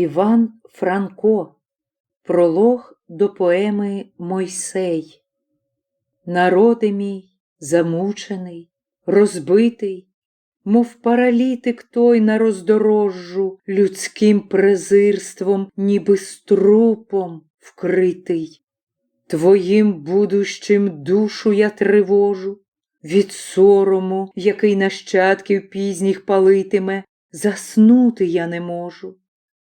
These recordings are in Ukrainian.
Іван Франко. Пролог до поеми Мойсей. Народи мій, замучений, розбитий, мов паралітик той на роздорожжу, людським презирством, ніби струпом вкритий. Твоїм будущим душу я тривожу, від сорому, який нащадків пізніх палитиме, заснути я не можу.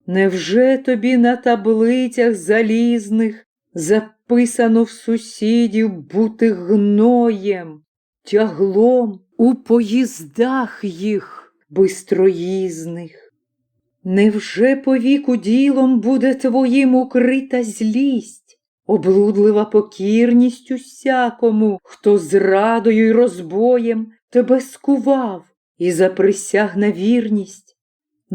Невже тобі на таблицях залізних записано в сусідів бути гноєм, тяглом у поїздах їх бистроїзних? Невже по віку ділом буде твоїм укрита злість, облудлива покірність усякому, хто зрадою й розбоєм тебе скував і заприсяг на вірність?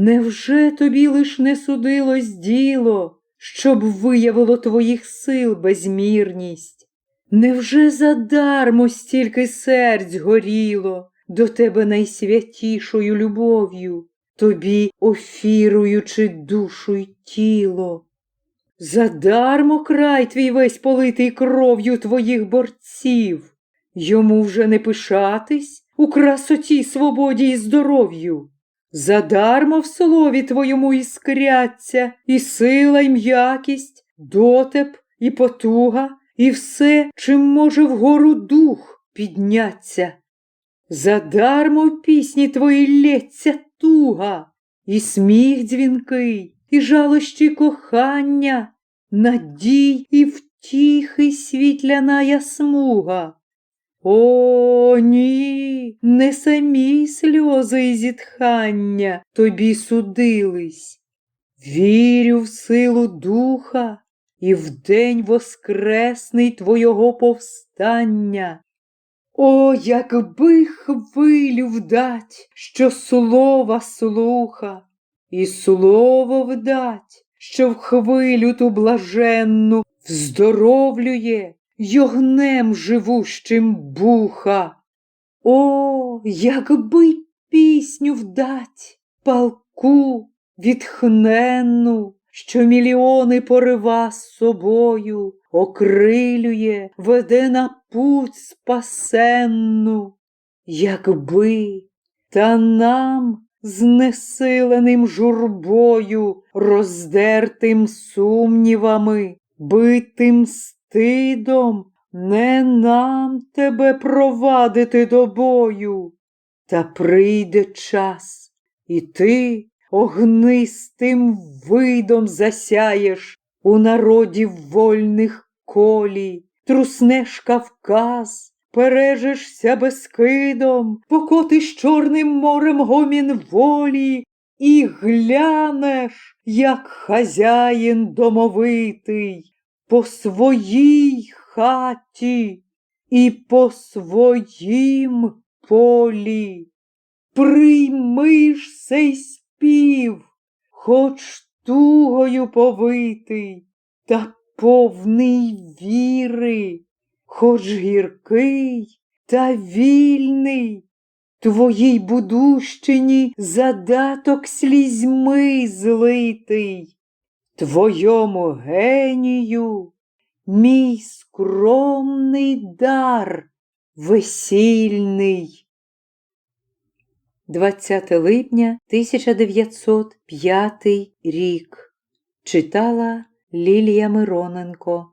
Невже тобі лиш не судилось діло, щоб виявило твоїх сил безмірність? Невже задармо стільки сердь горіло до тебе найсвятішою любов'ю, тобі офіруючи душу й тіло? Задармо край твій весь политий кров'ю твоїх борців, йому вже не пишатись у красоті, свободі і здоров'ю. Задармо в слові твоєму іскряться і сила, і м'якість, дотеп, і потуга, і все, чим може вгору дух підняться. Задармо в пісні твої лється туга, і сміх дзвінкий, і жалощі кохання, надій і втіхи світляна ясмуга. О, ні, не самі сльози і зітхання тобі судились. Вірю в силу духа і в день воскресний твого повстання. О, якби хвилю вдать, що слова слуха, і слово вдать, що в хвилю ту блаженну вздоровлює й огнем живущим буха. О, якби пісню вдать, палку відхненну, що мільйони порива з собою, окрилює, веде на путь спасенну, якби та нам знесиленим журбою, роздертим сумнівами, битим стидом, не нам тебе провадити до бою, та прийде час, і ти огнистим видом засяєш у народі вольних колі, труснеш Кавказ, пережишся безкидом, покотиш Чорним морем гомін волі, і глянеш, як хазяїн домовитий, по своїй хаті і по своїм полі. Прийми ж сей спів, хоч тугою повитий, та повний віри, хоч гіркий та вільний, твоїй будущині задаток слізьми злитий, твойому генію мій скромний дар весільний. 20 липня 1905 рік читала Лілія Мироненко